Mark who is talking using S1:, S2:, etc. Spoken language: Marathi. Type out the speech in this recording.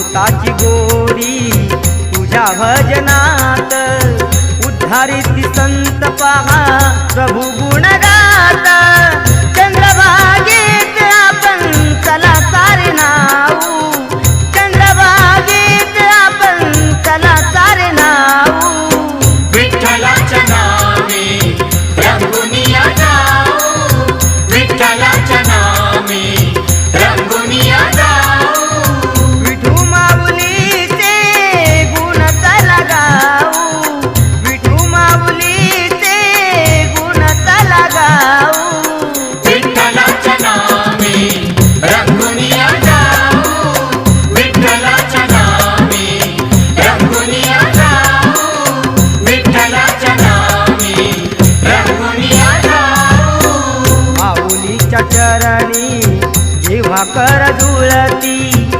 S1: अमृताची गोडी तुझ्या भजनात. उद्धारित संत पहा प्रभु गुणगात. चंद्रभागेत आपण चला सारे नाऊ चंद्रभागेत आपण चला सारे नाऊ विठ्ठलाच्या चरणी जेव्हा कर जुळती